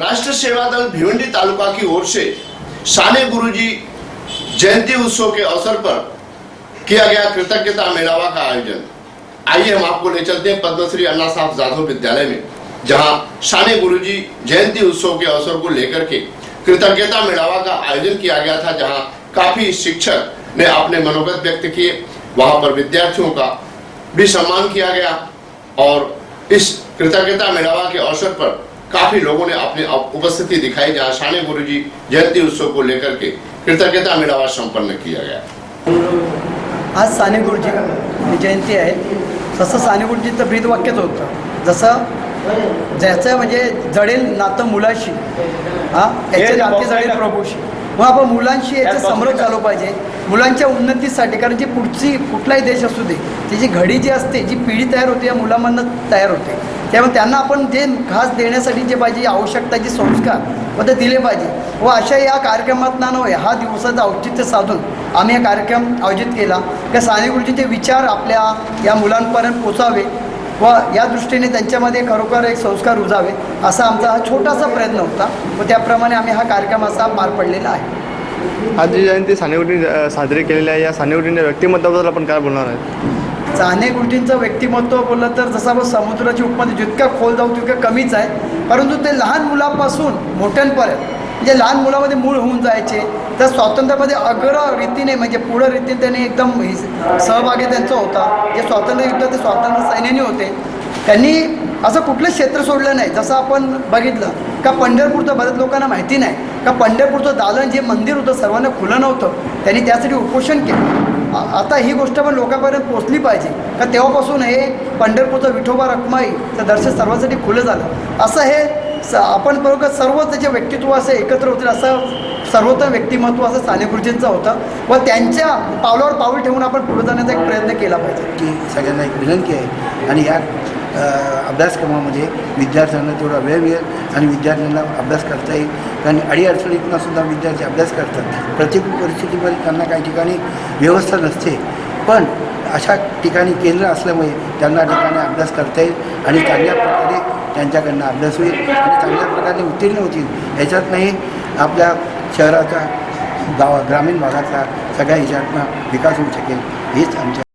राष्ट्र सेवा दल भिवंडी तालुका की ओर से साने गुरुजी जयंती उत्सव के अवसर पर किया गया कृतज्ञता मेलावा का आयोजन। आइए हम आपको ले चलते हैं पद्मश्री अन्ना साहब जाधव विद्यालय में, जहाँ साने गुरुजी जयंती उत्सव के अवसर को लेकर के कृतज्ञता मेलावा का आयोजन किया गया था, जहाँ काफ़ी शिक्षक ने अपने मनोगत व्यक्त किए। वहाँ पर विद्यार्थियों का भी सम्मान किया गया और इस कृतज्ञता मेलावा के अवसर पर काफी लोगों ने अपनी अप- उपस्थिति दिखाई जहां शाने गुरुजी जयंती उत्सव को लेकर के कृतज्ञता मेलावा संपन्न किया गया। आज साने गुरुजी ही जयंती आहे. तसं साने गुरुजीचं ब्रीदवाक्यच होतं. जसं ज्याचं म्हणजे जडेल नातं मुलाशी हा याचे नाते जडेल प्रभूशी. मग आपण मुलांशी याचं समरस झालं पाहिजे. मुलांच्या उन्नतीसाठी कारण जी पुढची कुठलाही देश असू दे त्याची घडी जी असते जी पिढी तयार होते या मुलांमधनं तयार होते. त्यामुळे त्यांना आपण जे खास देण्यासाठी जे पाहिजे आवश्यकता जी संस्कार व ते दिले पाहिजे. व अशा या कार्यक्रमात ना नव्हे हा दिवसाचं औचित्य साधून आम्ही हा कार्यक्रम आयोजित केला. की साने गुरुजींचे विचार आपल्या या मुलांपर्यंत पोचावे. व या दृष्टीने त्यांच्यामध्ये खरोखर एक संस्कार रुजावे असा आमचा हा छोटासा प्रयत्न होता. व त्याप्रमाणे आम्ही हा कार्यक्रम असा पार पडलेला आहे. आज जी जयंती सानेगुडी साजरी केलेली आहे. या सानेगुडीच्या व्यक्तिमत्वाबद्दल आपण काय बोलणार आहे साने गुरुजींचं व्यक्तिमत्व बोललं तर जसं आपण समुद्राची उपमध्ये जितक्या खोल जाऊ तितकं कमीच आहे. परंतु ते लहान मुलापासून मोठ्यांपर्यंत म्हणजे लहान मुलामध्ये मूळ होऊन जायचे. तर स्वातंत्र्यामध्ये अग्र रीतीने म्हणजे पुढं रीतीने त्यांनी एकदम सहभागी त्यांचा होता. जे स्वातंत्र्य युद्ध ते स्वातंत्र्य सैन्यानी होते. त्यांनी असं कुठलं क्षेत्र सोडलं नाही. जसं आपण बघितलं का पंढरपूरचं बऱ्याच लोकांना माहिती नाही का पंढरपूरचं दालन जे मंदिर होतं सर्वांना खुलं नव्हतं. त्यांनी त्यासाठी उपोषण केलं. आता ही गोष्ट पण लोकांपर्यंत पोचली पाहिजे. का तेव्हापासून हे पंढरपूरचं विठोबा रखमाईचं दर्शन सर्वांसाठी खुलं झालं. असं हे स आपण बरोबर सर्व त्याचे व्यक्तित्व असे एकत्र होतील असं सर्वोत्तम व्यक्तिमत्व असं साने गुरुजींचं होतं. व त्यांच्या पावलावर पाऊल ठेवून आपण पुढे जाण्याचा एक प्रयत्न केला पाहिजे. की सगळ्यांना एक विनंती आहे. आणि या अभ्यासक्रमामध्ये विद्यार्थ्यांना तेवढा वेळ मिळेल आणि विद्यार्थ्यांना अभ्यास करता येईल. कारण अडीअडचणीतून सुद्धा विद्यार्थी अभ्यास करतात. प्रतिकूल परिस्थितीमध्ये त्यांना काही ठिकाणी व्यवस्था नसते. पण अशा ठिकाणी केंद्र असल्यामुळे त्यांना ठिकाणी अभ्यास करता येईल आणि चांगल्या प्रकारे त्यांच्याकडनं अभ्यास होईल आणि चांगल्या प्रकारे उत्तीर्ण होतील. याच्यातनंही आपल्या शहराचा गाव ग्रामीण भागाचा सगळ्या ह्याच्यातनं विकास होऊ शकेल. हीच आमच्या